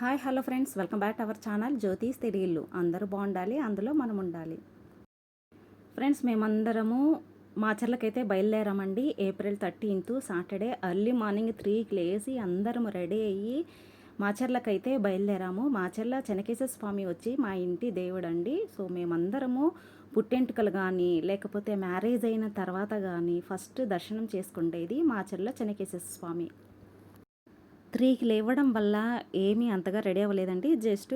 Hi hello friends. Welcome back our channel Jyothish తెలియళ్ళు. అందరూ బాగుండాలి అందులో మనం ఉండాలి. ఫ్రెండ్స్ మేమందరము మాచర్లకైతే బయలుదేరామండి. April thirteenth Saturday early morning త్రీకి లేసి అందరం రెడీ అయ్యి మాచర్లకైతే బయలుదేరాము. మాచర్ల చెనకేశ్వర స్వామి వచ్చి మా ఇంటి దేవుడు అండి సో మేమందరము పుట్టెంటుకలు కానీ లేకపోతే మ్యారేజ్ అయిన తర్వాత కానీ ఫస్ట్ దర్శనం చేసుకుండేది మాచర్ల చెనకేశ్వర స్వామి. త్రీకి లేవడం వల్ల ఏమీ అంతగా రెడీ అవ్వలేదండి. జస్ట్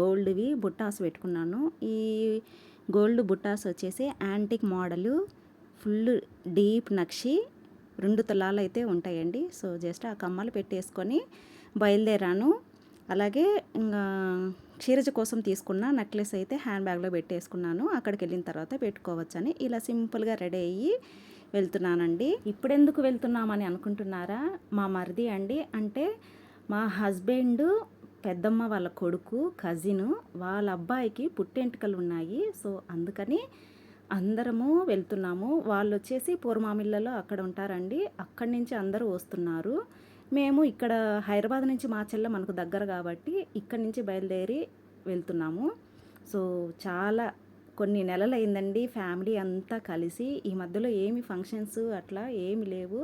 గోల్డ్వి బుట్టాస్ పెట్టుకున్నాను. ఈ గోల్డ్ బుట్టాస్ వచ్చేసి యాంటిక్ మోడలు ఫుల్ డీప్ నక్షి రెండు తులాలు అయితే ఉంటాయండి. సో జస్ట్ ఆ కమ్మలు పెట్టేసుకొని బయలుదేరాను. అలాగే ఇంకా క్షీరజ కోసం తీసుకున్న నెక్లెస్ అయితే హ్యాండ్ బ్యాగ్లో పెట్టేసుకున్నాను. అక్కడికి వెళ్ళిన తర్వాత పెట్టుకోవచ్చని. ఇలా సింపుల్గా రెడీ అయ్యి వెళ్తున్నానండి. ఇప్పుడెందుకు వెళ్తున్నామని అనుకుంటున్నారా? మా మరిది అండి. అంటే మా హస్బెండ్ పెద్దమ్మ వాళ్ళ కొడుకు కజిన్ వాళ్ళ అబ్బాయికి పుట్టెంటుకలు ఉన్నాయి. సో అందుకని అందరము వెళ్తున్నాము. వాళ్ళు వచ్చేసి పూర్మామిల్లలో అక్కడ ఉంటారండి. అక్కడి నుంచి అందరూ వస్తున్నారు. మేము ఇక్కడ హైదరాబాద్ నుంచి మా చెల్ల మనకు దగ్గర కాబట్టి ఇక్కడి నుంచి బయలుదేరి వెళ్తున్నాము. సో చాలా కొన్ని నెలలు అయిందండి ఫ్యామిలీ అంతా కలిసి ఈ మధ్యలో ఏమి ఫంక్షన్స్ అట్లా ఏమి లేవు.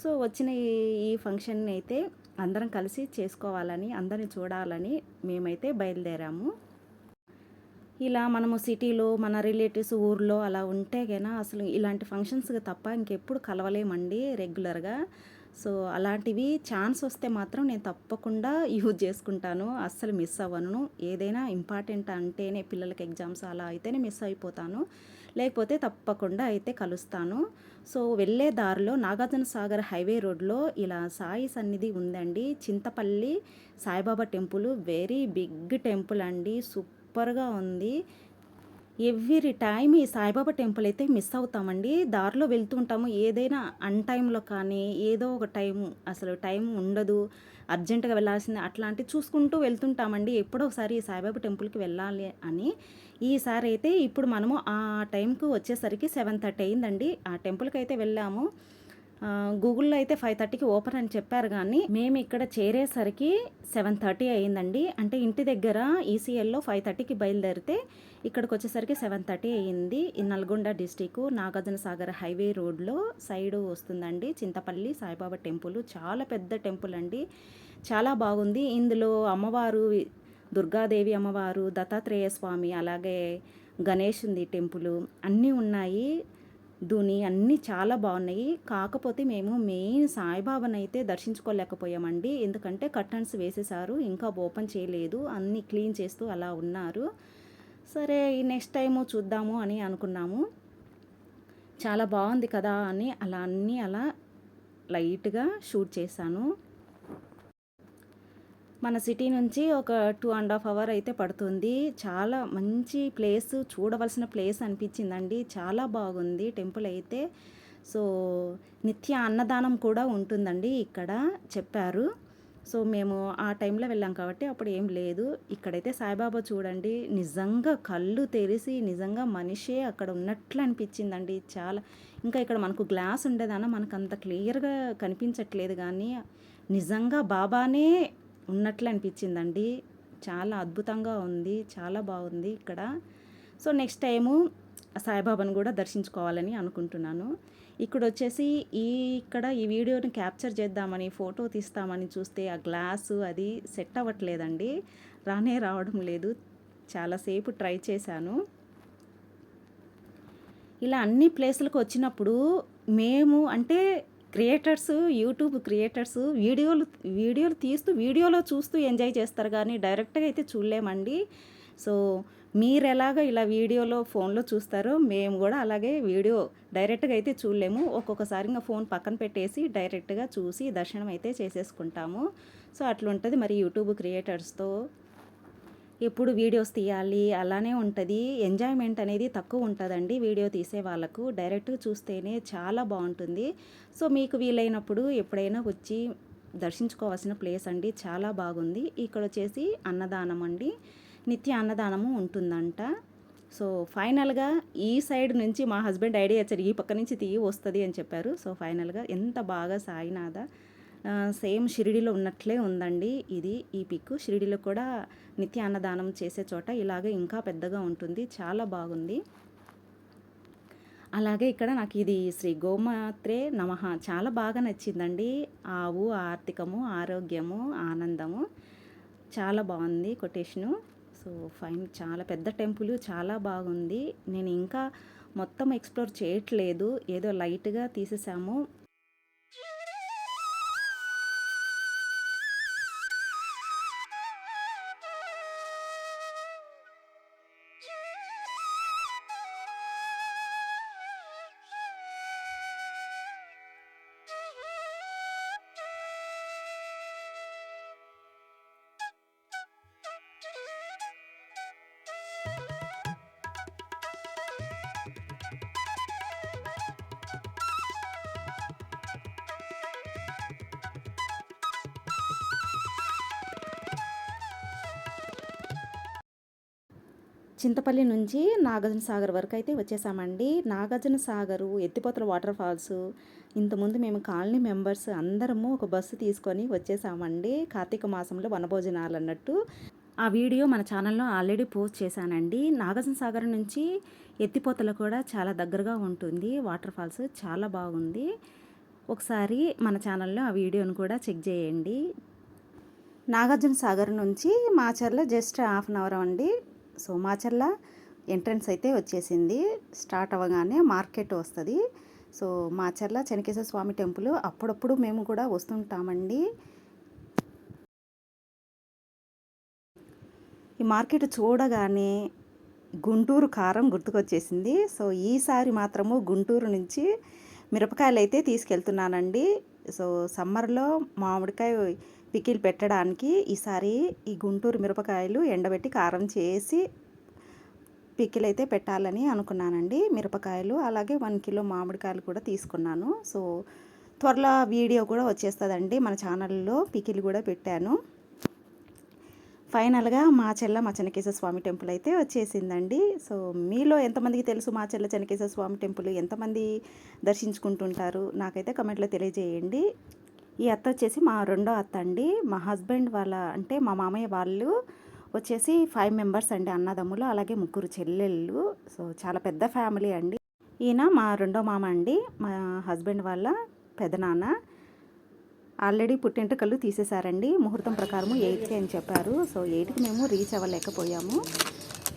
సో వచ్చిన ఈ ఫంక్షన్ అయితే అందరం కలిసి చేసుకోవాలని అందరిని చూడాలని మేమైతే బయలుదేరాము. ఇలా మనము సిటీలో మన రిలేటివ్స్ ఊర్లో అలా ఉంటే కైనా అసలు ఇలాంటి ఫంక్షన్స్ తప్ప ఇంకెప్పుడు కలవలేమండి రెగ్యులర్గా. సో అలాంటివి ఛాన్స్ వస్తే మాత్రం నేను తప్పకుండా యూజ్ చేసుకుంటాను. అస్సలు మిస్ అవ్వను. ఏదైనా ఇంపార్టెంట్ అంటేనే పిల్లలకి ఎగ్జామ్స్ అలా అయితేనే మిస్ అయిపోతాను. లేకపోతే తప్పకుండా అయితే కలుస్తాను. సో వెళ్ళే దారిలో నాగార్జున సాగర్ హైవే రోడ్లో ఇలా సాయి సన్నిధి ఉందండి. Chintapalli Saibaba temple. Very big temple అండి. సూపర్గా ఉంది. ఎవ్రీ టైం ఈ సాయిబాబా టెంపుల్ అయితే మిస్ అవుతామండి. దారిలో వెళ్తూ ఉంటాము. ఏదైనా అన్ టైంలో కానీ ఏదో ఒక టైం అసలు టైం ఉండదు. అర్జెంటుగా వెళ్ళాల్సింది. అట్లాంటి చూసుకుంటూ వెళ్తుంటామండి. ఎప్పుడో ఒకసారి ఈ సాయిబాబా టెంపుల్కి వెళ్ళాలి అని. ఈసారి అయితే ఇప్పుడు మనము ఆ టైంకు వచ్చేసరికి సెవెన్ థర్టీ అయిందండి. ఆ టెంపుల్కి అయితే వెళ్ళాము. గూగుల్లో అయితే ఫైవ్ థర్టీకి ఓపెన్ అని చెప్పారు కానీ మేము ఇక్కడ చేరేసరికి సెవెన్ థర్టీ అయిందండి అంటే ఇంటి దగ్గర ఈసీఎల్లో ఫైవ్ థర్టీకి బయలుదేరితే ఇక్కడికి వచ్చేసరికి సెవెన్ థర్టీ అయ్యింది. నల్గొండ డిస్టిక్ నాగార్జున సాగర్ హైవే రోడ్లో సైడ్ వస్తుందండి. చింతపల్లి సాయిబాబా టెంపుల్ చాలా పెద్ద టెంపుల్ అండి. చాలా బాగుంది. ఇందులో అమ్మవారు దుర్గాదేవి అమ్మవారు దత్తాత్రేయ స్వామి అలాగే గణేష్ ఉంది టెంపుల్ అన్నీ ఉన్నాయి. ధుని అన్నీ చాలా బాగున్నాయి. కాకపోతే మేము మెయిన్ సాయిబాబానైతే అయితే దర్శించుకోలేకపోయామండి. ఎందుకంటే కర్టన్స్ వేసేసారు ఇంకా ఓపెన్ చేయలేదు అన్నీ క్లీన్ చేస్తూ అలా ఉన్నారు. సరే ఈ నెక్స్ట్ టైము చూద్దాము అని అనుకున్నాము. చాలా బాగుంది కదా అని అలా అన్నీ అలా లైట్గా షూట్ చేశాను. మన సిటీ నుంచి ఒక టూ అండ్ హాఫ్ అవర్ అయితే పడుతుంది. చాలా మంచి ప్లేస్ చూడవలసిన ప్లేస్ అనిపించిందండి. చాలా బాగుంది టెంపుల్ అయితే. సో నిత్య అన్నదానం కూడా ఉంటుందండి ఇక్కడ చెప్పారు. సో మేము ఆ టైంలో వెళ్ళాం కాబట్టి అప్పుడు ఏం లేదు. ఇక్కడైతే సాయిబాబా చూడండి నిజంగా కళ్ళు తెరిసి నిజంగా మనిషే అక్కడ ఉన్నట్లు అనిపించిందండి. చాలా ఇంకా ఇక్కడ మనకు గ్లాస్ ఉండేదన్న మనకు అంత క్లియర్గా కనిపించట్లేదు కానీ నిజంగా బాబానే ఉన్నట్లు అనిపించిందండి. చాలా అద్భుతంగా ఉంది. చాలా బాగుంది ఇక్కడ. సో నెక్స్ట్ టైము సాయిబాబాను కూడా దర్శించుకోవాలని అనుకుంటున్నాను. ఇక్కడ వచ్చేసి ఈ ఇక్కడ ఈ వీడియోని క్యాప్చర్ చేద్దామని ఫోటో తీస్తామని చూస్తే ఆ గ్లాసు అది సెట్ అవ్వట్లేదండి. రానే రావడం లేదు. చాలాసేపు ట్రై చేశాను. ఇలా అన్ని ప్లేసులకు వచ్చినప్పుడు మేము అంటే క్రియేటర్స్ యూట్యూబ్ క్రియేటర్స్ వీడియోలు వీడియోలు తీస్తూ వీడియోలో చూస్తూ ఎంజాయ్ చేస్తారు కానీ డైరెక్ట్గా అయితే చూడలేమండి. సో మీరు ఎలాగ ఇలా వీడియోలో ఫోన్లో చూస్తారో మేము కూడా అలాగే వీడియో డైరెక్ట్గా అయితే చూడలేము. ఒక్కొక్కసారి ఇంకా ఫోన్ పక్కన పెట్టేసి డైరెక్ట్గా చూసి దర్శనం అయితే చేసేసుకుంటాము. సో అట్లుంటుంది మరి యూట్యూబ్ క్రియేటర్స్తో. ఎప్పుడు వీడియోస్ తీయాలి అలానే ఉంటుంది. ఎంజాయ్మెంట్ అనేది తక్కువ ఉంటుందండి వీడియో తీసే వాళ్ళకు. డైరెక్ట్గా చూస్తేనే చాలా బాగుంటుంది. సో మీకు వీలైనప్పుడు ఎప్పుడైనా వచ్చి దర్శించుకోవాల్సిన ప్లేస్ అండి. చాలా బాగుంది. ఇక్కడ వచ్చేసి అన్నదానం అండి. నిత్య అన్నదానము ఉంటుందంట. సో ఫైనల్గా ఈ సైడ్ నుంచి మా హస్బెండ్ ఐడియా ఇచ్చారు. ఈ పక్క నుంచి తీయి వస్తుంది అని చెప్పారు. సో ఫైనల్గా ఎంత బాగా సాయినాథ సేమ్ షిరిడిలో ఉన్నట్లే ఉందండి ఇది ఈ పిక్ షిరిడిలో కూడా నిత్య అన్నదానం చేసే చోట ఇలాగే ఇంకా పెద్దగా ఉంటుంది. చాలా బాగుంది. అలాగే ఇక్కడ నాకు ఇది శ్రీ గోమాత్రే నమః. చాలా బాగా నచ్చిందండి. ఆవు ఆర్థికము ఆరోగ్యము ఆనందము. చాలా బాగుంది కొటేషను. So fine. చాలా పెద్ద టెంపుల్ చాలా బాగుంది. నేను ఇంకా మొత్తం ఎక్స్ప్లోర్ చేయట్లేదు. ఏదో లైట్గా తీసేసాము. చింతపల్లి నుంచి నాగార్జున సాగర్ వరకు అయితే వచ్చేసామండి. నాగార్జున సాగరు ఎత్తిపోతల వాటర్ ఫాల్స్ ఇంతకుముందు మేము కాలనీ మెంబర్స్ అందరము ఒక బస్సు తీసుకొని వచ్చేసామండి. కార్తీక మాసంలో వనభోజనాలు అన్నట్టు. ఆ వీడియో మన ఛానల్లో ఆల్రెడీ పోస్ట్ చేశానండి. నాగార్జున సాగర్ నుంచి ఎత్తిపోతల కూడా చాలా దగ్గరగా ఉంటుంది. వాటర్ ఫాల్స్ చాలా బాగుంది. ఒకసారి మన ఛానల్లో ఆ వీడియోను కూడా చెక్ చేయండి. నాగార్జున సాగర్ నుంచి Macherla just half an hour అండి. సో మాచర్ల ఎంట్రన్స్ అయితే వచ్చేసింది. స్టార్ట్ అవ్వగానే మార్కెట్ వస్తుంది. సో మాచర్ల చెనకేశ్వర స్వామి టెంపుల్ అప్పుడప్పుడు మేము కూడా వస్తుంటామండి. ఈ మార్కెట్ చూడగానే గుంటూరు కారం గుర్తుకొచ్చేసింది. సో ఈసారి మాత్రము గుంటూరు నుంచి మిరపకాయలు అయితే తీసుకెళ్తున్నానండి. సో సమ్మర్లో మామిడికాయ పికిల్ పెట్టడానికి ఈసారి ఈ గుంటూరు మిరపకాయలు ఎండబెట్టి కారం చేసి పికిల్ అయితే పెట్టాలని అనుకున్నానండి. మిరపకాయలు అలాగే వన్ కిలో మామిడికాయలు కూడా తీసుకున్నాను. సో త్వరలో వీడియో కూడా వచ్చేస్తుందండి. మన ఛానల్లో పికిల్ కూడా పెట్టాను. ఫైనల్గా మా చెల్ల మా చెనకేశ్వర స్వామి టెంపుల్ అయితే వచ్చేసిందండి. సో మీలో ఎంతమందికి తెలుసు మా చెల్ల చెనకేశ్వర స్వామి టెంపుల్? ఎంతమంది దర్శించుకుంటుంటారు? నాకైతే కమెంట్లో తెలియజేయండి. ఈ అత్త వచ్చేసి మా రెండో అత్త అండి. మా హస్బెండ్ వాళ్ళ అంటే మా మామయ్య వాళ్ళు వచ్చేసి ఫైవ్ మెంబర్స్ అండి అన్నదమ్ములు అలాగే ముగ్గురు చెల్లెళ్ళు. సో చాలా పెద్ద ఫ్యామిలీ అండి. ఈయన మా రెండో మామ అండి. మా హస్బెండ్ వాళ్ళ పెదనాన్న. ఆల్రెడీ పుట్టింటకళ్ళు తీసేశారండి. ముహూర్తం ప్రకారం ఎయిట్కి అని చెప్పారు. సో ఎయిట్కి మేము రీచ్ అవ్వలేకపోయాము.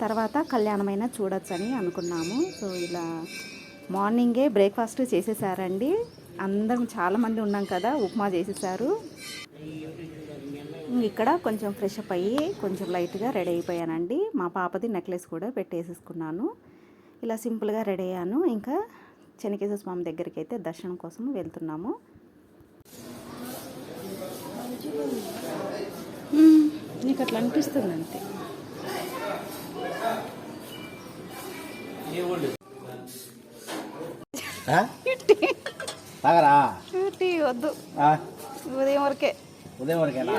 తర్వాత కళ్యాణమైనా చూడొచ్చని అనుకున్నాము. సో ఇలా మార్నింగే బ్రేక్ఫాస్ట్ చేసేసారండి అందరం చాలామంది ఉన్నాం కదా ఉప్మా చేసేసారు. ఇంక ఇక్కడ కొంచెం ఫ్రెష్ అప్ అయ్యి కొంచెం లైట్గా రెడీ అయిపోయానండి. మా పాపది నెక్లెస్ కూడా పెట్టేసేసుకున్నాను. ఇలా సింపుల్గా రెడీ అయ్యాను. ఇంకా చెనకేశ్వర స్వామి దగ్గరికి అయితే దర్శనం కోసం వెళ్తున్నాము. నీకు అట్లా అనిపిస్తుంది అంతే? తాగరా? టీ వద్దు. ఉదయం వరకే. ఉదయం వరకేనా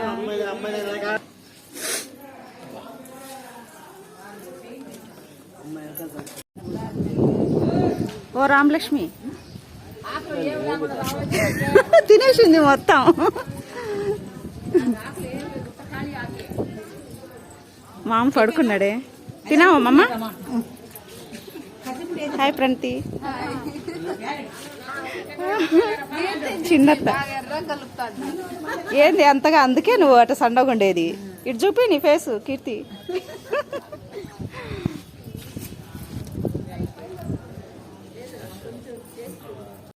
ఓ రామలక్ష్మి. తినేసింది మొత్తం. మామ పడుకున్నాడే. తినావా మమ్మ హాయ్ ప్రంతి చిన్నత్త. ఏంది అంతగా? అందుకే నువ్వు అటు సండగా ఉండేది ఇటు చూపి నీ ఫేస్ కీర్తి.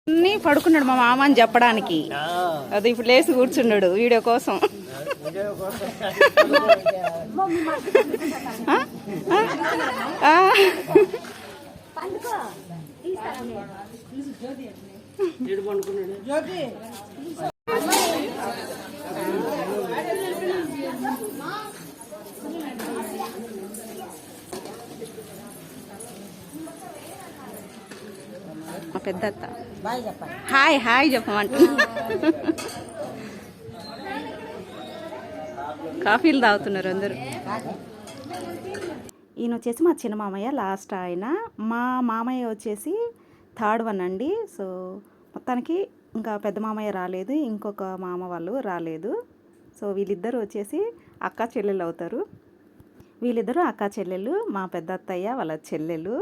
అన్నీ పడుకున్నాడు మా మామ అని చెప్పడానికి. అది ఇప్పుడు లేచి కూర్చున్నాడు వీడియో కోసం. ఆ? మా పెద్ద అత్త హాయ్ హాయ్ చెప్పమంట. కాఫీలు తాగుతున్నారు అందరూ. ఈయన వచ్చేసి మా చిన్న మామయ్య లాస్ట్ ఆయన. మా మామయ్య వచ్చేసి థర్డ్ వన్ అండి. సో మొత్తానికి ఇంకా పెద్ద మామయ్య రాలేదు ఇంకొక మామ వాళ్ళు రాలేదు. సో వీళ్ళిద్దరూ వచ్చేసి అక్క చెల్లెలు అవుతారు. వీళ్ళిద్దరూ అక్క చెల్లెలు మా పెద్ద అత్తయ్య వాళ్ళ చెల్లెలు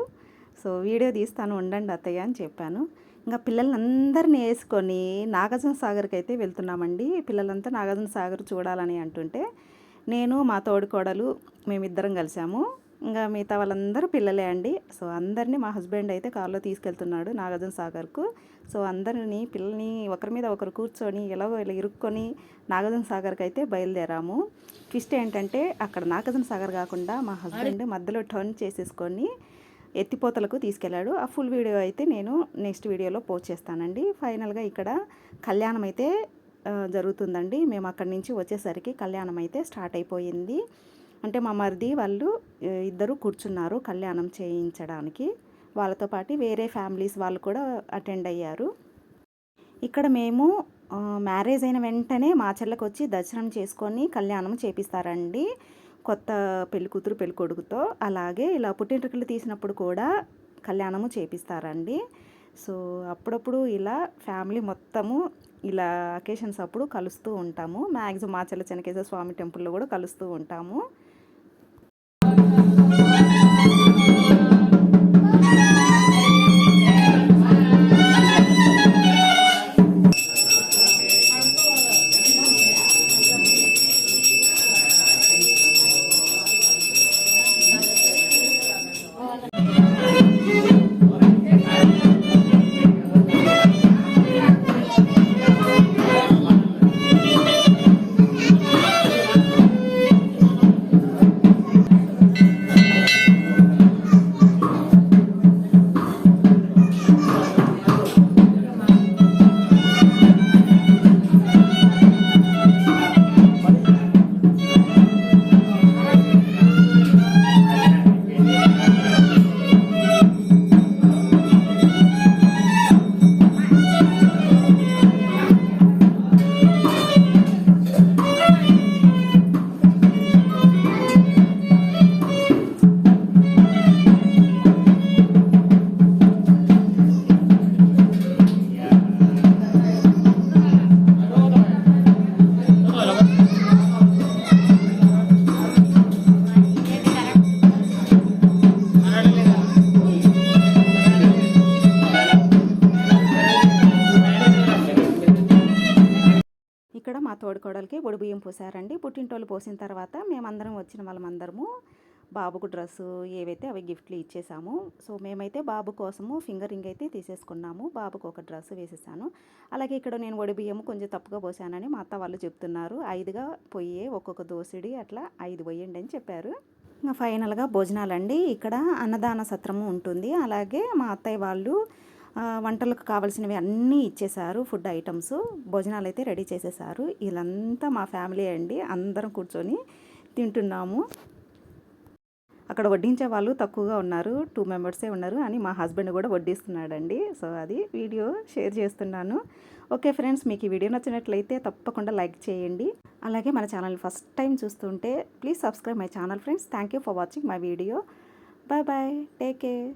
సో వీడియో తీస్తాను ఉండండి అత్తయ్య అని చెప్పాను. ఇంకా పిల్లలందరినీ వేసుకొని నాగార్జున సాగర్కి అయితే వెళ్తున్నామండి. పిల్లలంతా నాగార్జున సాగర్ చూడాలని అంటుంటే నేను మా తోడుకోడలు మేమిద్దరం కలిసాము. ఇంకా మిగతా వాళ్ళందరూ పిల్లలే అండి. సో అందరినీ మా హస్బెండ్ అయితే కారులో తీసుకెళ్తున్నాడు నాగార్జున సాగర్కు. సో అందరిని పిల్లల్ని ఒకరి మీద ఒకరు కూర్చొని ఎలాగో ఇలా ఇరుక్కొని నాగార్జున సాగర్కి అయితే బయలుదేరాము. ట్విస్ట్ ఏంటంటే అక్కడ నాగార్జున సాగర్ కాకుండా మా హస్బెండ్ మధ్యలో టర్న్ చేసేసుకొని ఎత్తిపోతలకు తీసుకెళ్ళాడు. ఆ ఫుల్ వీడియో అయితే నేను నెక్స్ట్ వీడియోలో పోస్ట్ చేస్తానండి. ఫైనల్గా ఇక్కడ కళ్యాణం అయితే జరుగుతుందండి. మేము అక్కడి నుంచి వచ్చేసరికి కళ్యాణం అయితే స్టార్ట్ అయిపోయింది. అంటే మా మరిది వాళ్ళు ఇద్దరు కూర్చున్నారు కళ్యాణం చేయించడానికి. వాళ్ళతో పాటు వేరే ఫ్యామిలీస్ వాళ్ళు కూడా అటెండ్ అయ్యారు. ఇక్కడ మేము మ్యారేజ్ అయిన వెంటనే మా చెల్లకు వచ్చి దర్శనం చేసుకొని కళ్యాణం చేపిస్తారండి. కొత్త పెళ్ళి కూతురు పెళ్ళి కొడుకుతో. అలాగే ఇలా పుట్టినరికలు తీసినప్పుడు కూడా కళ్యాణము చేపిస్తారండి. సో అప్పుడప్పుడు ఇలా ఫ్యామిలీ మొత్తము ఇలా అకేషన్స్ అప్పుడు కలుస్తూ ఉంటాము. మ్యాక్సిమం మా చెల్ల చెనకేశ్వర స్వామి టెంపుల్లో కూడా కలుస్తూ ఉంటాము. ఇక్కడ తోడికోడలికి ఒడి బియ్యం పోసారండి. పుట్టింటోళ్ళు పోసిన తర్వాత మేమందరం వచ్చిన వాళ్ళమందరము బాబుకు డ్రెస్సు ఏవైతే అవి గిఫ్ట్లు ఇచ్చేసాము. సో మేమైతే బాబు కోసము ఫింగర్ రింగ్ అయితే తీసేసుకున్నాము. బాబుకు ఒక డ్రెస్ వేసేసాను. అలాగే ఇక్కడ నేను ఒడి బియ్యము కొంచెం తప్పుగా పోసానని మా అత్త వాళ్ళు చెప్తున్నారు. ఐదుగా పొయ్యే ఒక్కొక్క దోసిడి అట్లా ఐదు పోయండి అని చెప్పారు. ఇంకా ఫైనల్గా భోజనాలండి. ఇక్కడ అన్నదాన సత్రము ఉంటుంది. అలాగే మా అత్తయ్య వాళ్ళు వంటలకు కావాల్సినవి అన్నీ ఇచ్చేశారు ఫుడ్ ఐటమ్స్ భోజనాలు అయితే రెడీ చేసేసారు వీళ్ళంతా మా ఫ్యామిలీ అండి అందరం కూర్చొని తింటున్నాము. అక్కడ వడ్డించే వాళ్ళు తక్కువగా ఉన్నారు టూ మెంబర్సే ఉన్నారు అని మా హస్బెండ్ కూడా వడ్డిస్తున్నాడండి. సో అది వీడియో షేర్ చేస్తున్నాను. ఓకే ఫ్రెండ్స్ మీకు ఈ వీడియో నచ్చినట్లయితే తప్పకుండా లైక్ చేయండి. అలాగే మన ఛానల్ ఫస్ట్ టైం చూస్తుంటే please subscribe my channel friends. Thank you for watching my video. Bye bye take care.